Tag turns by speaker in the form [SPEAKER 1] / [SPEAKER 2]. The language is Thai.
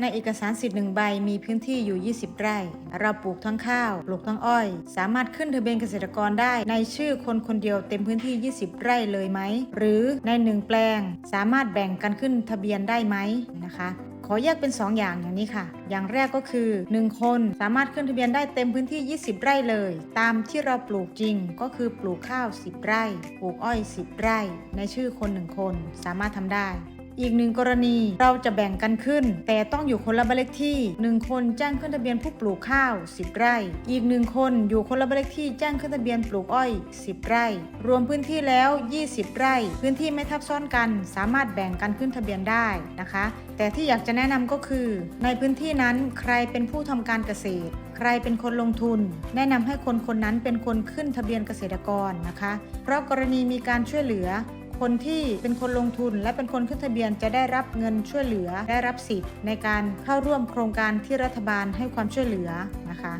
[SPEAKER 1] ในเอกสารสิทธิ์หนึ่งใบมีพื้นที่อยู่ 20 ไร่ เราปลูกทั้งข้าว ปลูกทั้งอ้อย สามารถขึ้นทะเบียนเกษตรกรได้ ในชื่อคนคนเดียวเต็มพื้นที่ 20 ไร่เลยไหม หรือในหนึ่งแปลง สามารถแบ่งกันขึ้นทะเบียนได้ไหมนะคะขอแยกเป็น 2 อย่างอย่างนี้ค่ะ อย่างแรกก็คือ 1 คนสามารถขึ้นทะเบียนได้เต็มพื้นที่ 20 ไร่เลย ตามที่เราปลูกจริงก็คือปลูกข้าว 10 ไร่ ปลูกอ้อย 10 ไร่ ในชื่อคน 1 คนสามารถทำได้ อีกหนึ่งกรณีเราจะแบ่งกันขึ้น แต่ต้องอยู่คนละบ้านเลขที่ 1 คนแจ้งขึ้นทะเบียนผู้ปลูกข้าว 10 ไร่ อีกหนึ่งคนอยู่คนละบ้านเลขที่แจ้งขึ้นทะเบียนปลูกอ้อย 10 ไร่ รวมพื้นที่แล้ว 20 ไร่ พื้นที่ไม่ทับซ้อนกัน สามารถแบ่งกันขึ้นทะเบียนได้นะคะ แต่ที่อยากจะแนะนำก็คือ ในพื้นที่นั้นใครเป็นผู้ทำการเกษตร ใครเป็นคนลงทุน แนะนำให้คนคนนั้นเป็นคนขึ้นทะเบียนเกษตรกรนะคะ เพราะกรณีมีการช่วยเหลือ คนที่เป็นคนลงทุน และเป็นคนขึ้นทะเบียนจะได้รับเงินช่วยเหลือ ได้รับสิทธิ์ในการเข้าร่วมโครงการที่รัฐบาลให้ความช่วยเหลือนะคะ